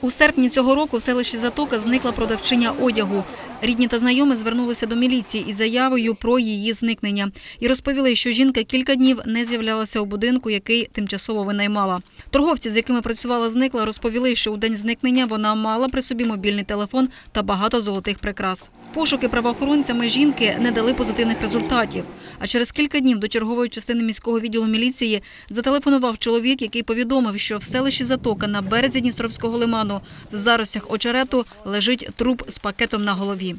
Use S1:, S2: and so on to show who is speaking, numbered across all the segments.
S1: У серпні цього року в селищі Затока зникла продавчиня одягу. Рідні та знайомі звернулися до міліції із заявою про її зникнення і розповіли, що жінка кілька днів не з'являлася у будинку, який тимчасово винаймала. Торговці, з якими працювала, зникла, розповіли, що у день зникнення вона мала при собі мобільний телефон та багато золотих прикрас. Пошуки правоохоронцями жінки не дали позитивних результатів. А через кілька днів до чергової частини міського відділу міліції зателефонував чоловік, який повідомив, що в селищі Затока на березі Дністровського лиману в заростях очерету лежить труп з пакетом на голові.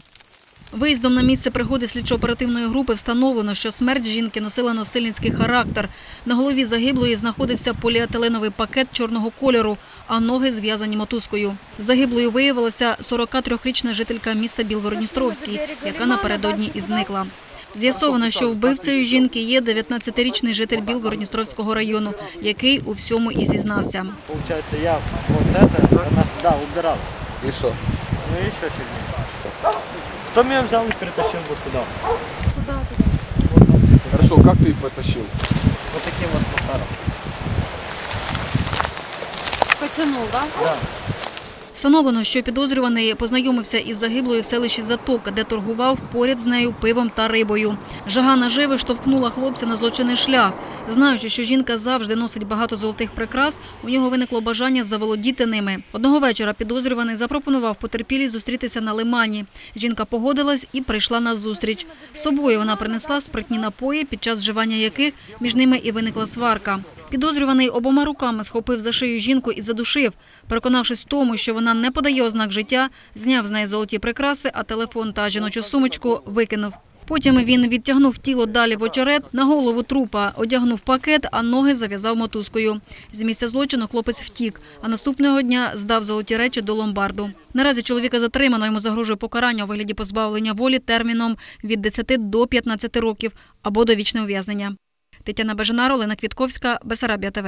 S1: Виїздом на місце пригоди слідчо-оперативної групи встановлено, що смерть жінки носила насильницький характер. На голові загиблої знаходився поліетиленовий пакет чорного кольору, а ноги зв'язані мотузкою. Загиблою виявилася 43-річна жителька міста Білгородністровський, яка напередодні і зникла. З'ясовано, що вбивцею жінки є 19-річний житель Білгородністровського району, який у всьому і зізнався.
S2: Получается, я вот это, она, да, убирал.
S3: И что?
S2: Ну и все сильнее. Потом я взял и перетащил вот туда.
S3: Хорошо, как ты их потащил?
S2: Вот таким вот пухаром.
S4: Потянул, да?
S2: Да.
S1: Встановлено, що підозрюваний познайомився із загиблою в селищі Затока, де торгував поряд з нею пивом та рибою. Жага наживи штовхнула хлопця на злочинний шлях. Знаючи, що жінка завжди носить багато золотих прикрас, у нього виникло бажання заволодіти ними. Одного вечора підозрюваний запропонував потерпілій зустрітися на лимані. Жінка погодилась і прийшла на зустріч. З собою вона принесла спиртні напої, під час вживання яких між ними і виникла сварка. Підозрюваний обома руками схопив за шию жінку і задушив. Переконавшись в тому, що вона не подає ознак життя, зняв з неї золоті прикраси, а телефон та жіночу сумочку викинув. Потім він відтягнув тіло далі в очерет, на голову трупа одягнув пакет, а ноги зав'язав мотузкою. З місця злочину хлопець втік, а наступного дня здав золоті речі до ломбарду. Наразі чоловіка затримано, йому загрожує покарання у вигляді позбавлення волі терміном від 10 до 15 років або довічне ув'язнення. Тетяна Бажана, Олена Квітковська, Бесарабія ТВ.